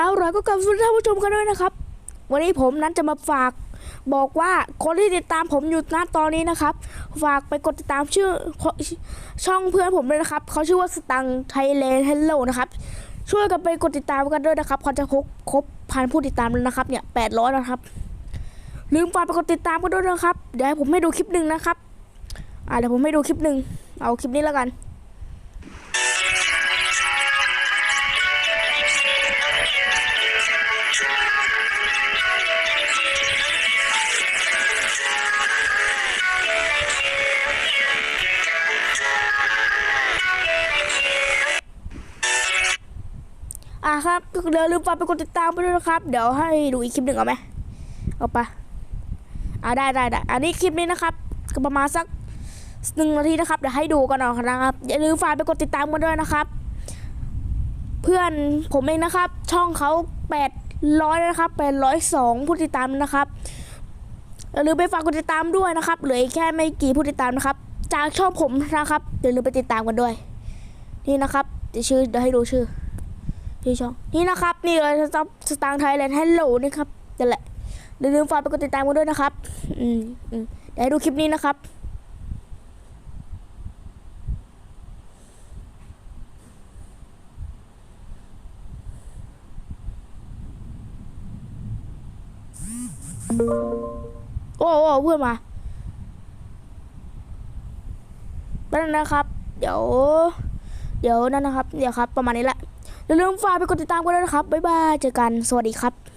เอาล่ะก็กลับสวัสดีท่านผู้ชมกันด้วยนะครับ วันนี้ผมนั้นจะมาฝากบอกว่าคนที่ติดตามผมอยู่ณตอนนี้นะครับ ฝากไปกดติดตามชื่อช่องเพื่อนผมเลยนะครับเขาชื่อว่าสตังไทยแลนด์เฮลโลนะครับ ช่วยกันไปกดติดตามกันด้วยนะครับเขาจะครบครบพันผู้ติดตามแล้วนะครับเนี่ยแปดร้อยนะครับ ลืมฝากไปกดติดตามกันด้วยนะครับเดี๋ยวให้ผมให้ดูคลิปหนึ่งนะครับอ่าเดี๋ยวผมให้ดูคลิปหนึ่งเอาคลิปนี้แล้วกัน อะครับเดี๋ยวลืมฝากไปกดติดตามไปด้วยนะครับ เดี๋ยวให้ดูอีกคลิปหนึ่งเอาไหมเอาไปอ่าได้ได้ได้อันนี้คลิปนี้นะครับ ก็ประมาณสักหนึ่งนาทีนะครับเดี๋ยวให้ดูกันเอานะครับ อย่าลืมฝากไปกดติดตามกันด้วยนะครับ เพื่อนผมเองนะครับ ช่องเขาแปดร้อยนะครับแปดร้อยสองผู้ติดตามนะครับอย่าลืมไปฝากกดติดตามด้วยนะครับเหลืออีกแค่ไม่กี่ผู้ติดตามนะครับ จากช่องผมนะครับอย่าลืมไปติดตามกันด้วย นี่นะครับเดี๋ยวชื่อเดี๋ยวให้ดูชื่อ ที่ช่องนี่นะครับ นี่เลยสต็อปสตางค์ไทยแลนด์ฮัลโหลนี่ครับนั่นแหละอย่าลืมฝากไปกดติดตามกันด้วยนะครับ อืมอืมเดี๋ยวให้ดูคลิปนี้นะครับโอ้โอ้เพื่อนมาแป๊บนึงนะครับ เดี๋ยว เดี๋ยวนั่นนะครับ เดี๋ยวครับ ประมาณนี้แหละ อย่าลืมฝากไปกดติดตามกันด้วยนะครับ บ๊ายบาย เจอกัน สวัสดีครับ